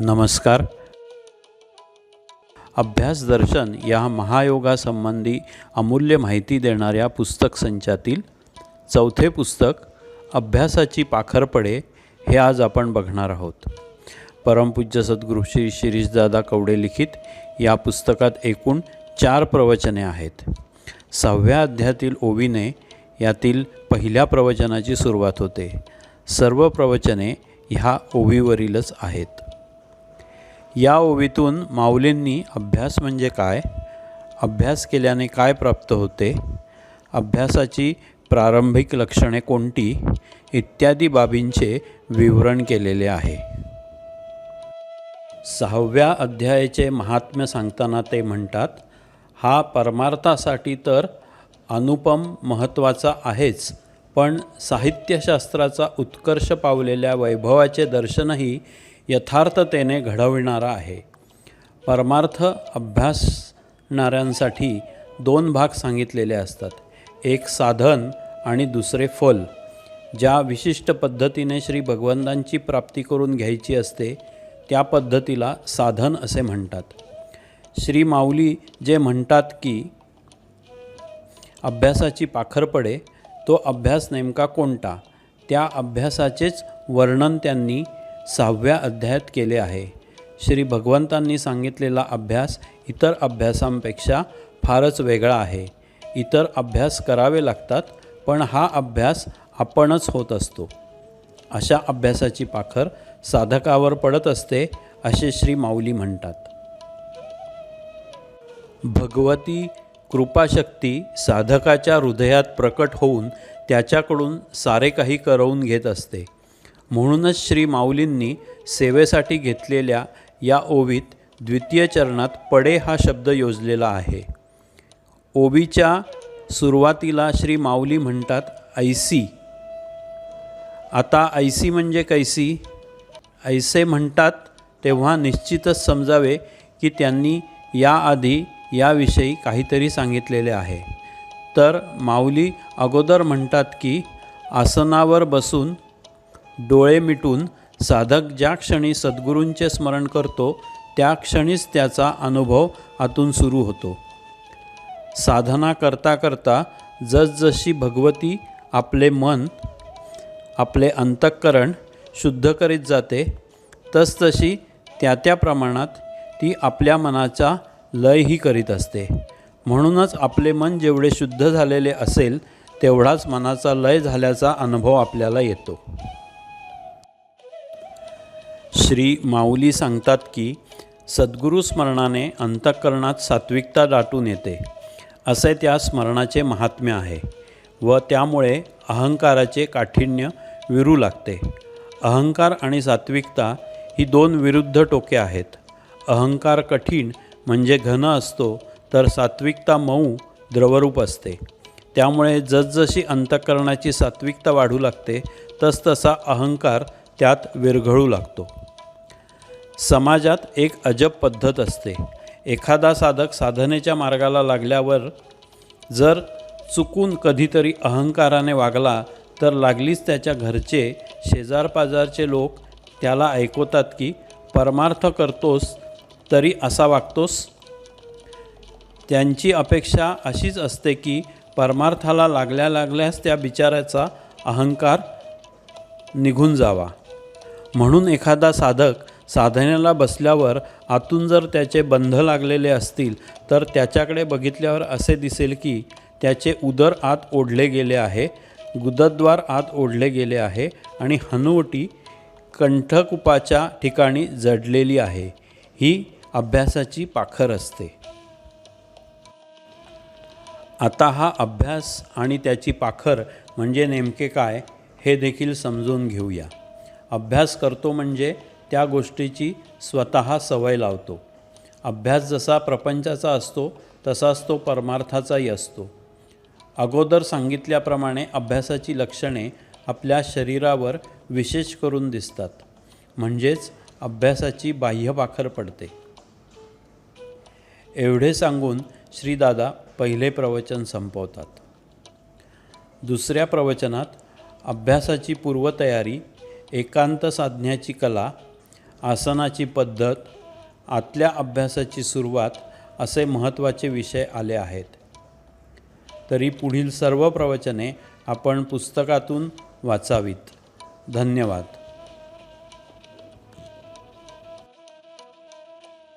नमस्कार. अभ्यास दर्शन या महायोगासंबंधी अमूल्य माहिती देणाऱ्या पुस्तक संचातील चौथे पुस्तक अभ्यासाची पाखरपडे हे आज आपण बघणार आहोत. परमपूज्य सद्गुरू श्री शिरीषदादा कवडे लिखित या पुस्तकात एकूण चार प्रवचने आहेत. सहाव्या अध्यायातील ओवीने यातील पहिल्या प्रवचनाची सुरुवात होते. सर्व प्रवचने ह्या ओवीवरीलच आहेत. या ओवीतून माऊलींनी अभ्यास म्हणजे काय? अभ्यास केल्याने काय प्राप्त होते? अभ्यासाची प्रारंभिक लक्षणे कोणती? इत्यादी बाबींचे विवरण केलेले आहे. सहाव्या अध्यायाचे महात्म्य सांगताना ते म्हणतात हा परमार्थासाठी तर अनुपम महत्त्वाचा आहेच पण साहित्यशास्त्राचा उत्कर्ष पावलेल्या वैभवाचे दर्शनही यथार्थतेने घडविणारा आहे. परमार्थ अभ्यासणाऱ्यांसाठी दोन भाग सांगितलेले असतात. एक साधन आणि दुसरे फल. ज्या विशिष्ट पद्धतीने श्री भगवंतांची प्राप्ती करून घ्यायची असते त्या पद्धतीला साधन असे म्हणतात. श्री माऊली जे म्हणतात की अभ्यासाची पाखर पडे तो अभ्यास नेमका कोणता त्या अभ्यासाचेच वर्णन त्यांनी सहाव्या अध्यायात केले आहे. श्री भगवंतांनी सांगितलेला अभ्यास इतर अभ्यासांपेक्षा फारच वेगळा आहे. इतर अभ्यास करावे लागतात पण हा अभ्यास आपणच होत असतो. अशा अभ्यासाची पाखर साधकावर पडत असते असे श्री माऊली म्हणतात. भगवती कृपाशक्ती साधकाच्या हृदयात प्रकट होऊन त्याच्याकडून सारे काही करवून घेत असते. म्हणूनच श्री माऊलींनी सेवेसाठी घेतलेल्या या ओवीत द्वितीय चरणात पडे हा शब्द योजलेला आहे. ओवीच्या सुरुवातीला श्री माऊली म्हणतात ऐसी. आता ऐसी म्हणजे कैसी? ऐसे म्हणतात तेव्हा निश्चितच समजावे की त्यांनी याआधी याविषयी काहीतरी सांगितलेले आहे. तर माऊली अगोदर म्हणतात की आसनावर बसून डोळे मिटून साधक ज्या क्षणी सद्गुरूंचे स्मरण करतो त्या क्षणीच त्याचा अनुभव आतून सुरू होतो. साधना करता करता जसजशी भगवती आपले मन आपले अंतःकरण शुद्ध करीत जाते तसतशी त्या त्या प्रमाणात ती आपल्या मनाचा लयही करीत असते. म्हणूनच आपले मन जेवढे शुद्ध झालेले असेल तेवढाच मनाचा लय झाल्याचा अनुभव आपल्याला येतो. श्री माऊली सांगतात की सद्गुरू स्मरणाने अंतःकरणात सात्विकता दाटून येते. असे त्या स्मरणाचे महात्म्य आहे व त्यामुळे अहंकाराचे काठिण्य विरू लागते. अहंकार आणि सात्विकता ही दोन विरुद्ध टोके आहेत. अहंकार कठीण म्हणजे घन असतो तर सात्विकता मऊ द्रवरूप असते. त्यामुळे जसजशी अंतःकरणाची सात्विकता वाढू लागते तसतसा अहंकार त्यात विरघळू लागतो. समाजात एक अजब पद्धत असते. एखादा साधक साधनेच्या मार्गाला लागल्यावर जर चुकून कधीतरी अहंकाराने वागला तर लागलीच त्याच्या घरचे शेजारपाजारचे लोक त्याला ऐकवतात की परमार्थ करतोस तरी असा वागतोस? त्यांची अपेक्षा अशीच असते की परमार्थाला लागल्या लागल्यास त्या बिचाऱ्याचा अहंकार निघून जावा. म्हणून एखादा साधक साधनेला बसल्यावर आतून जर त्याचे बंध लागलेले असतील तर त्याच्याकडे बघितल्यावर असे दिसेल की त्याचे उदर आत ओढले गेले आहे गुदद्वार आत ओढले गेले आहे आणि हनुवटी कंठकुपाच्या ठिकाणी जडलेली आहे. ही अभ्यासाची पाखर असते. आता हा अभ्यास आणि त्याची पाखर म्हणजे नेमके काय हे देखील समजून घेऊया. अभ्यास करतो म्हणजे त्या गोष्टीची स्वतः सवय लावतो. अभ्यास जसा प्रपंचाचा असतो तसाच तो परमार्थाचाही असतो. अगोदर सांगितल्याप्रमाणे अभ्यासाची लक्षणे आपल्या शरीरावर विशेष करून दिसतात. म्हणजेच अभ्यासाची बाह्यपाखर पडते. एवढे सांगून श्रीदादा पहिले प्रवचन संपवतात. दुसऱ्या प्रवचनात अभ्यासाची पूर्वतयारी एकांत साधण्याची कला आसनाची पद्धत आतल्या अभ्यासाची सुरुवात असे महत्त्वाचे विषय आले आहेत. तरी पुढील सर्व प्रवचने आपण पुस्तकातून वाचावीत. धन्यवाद.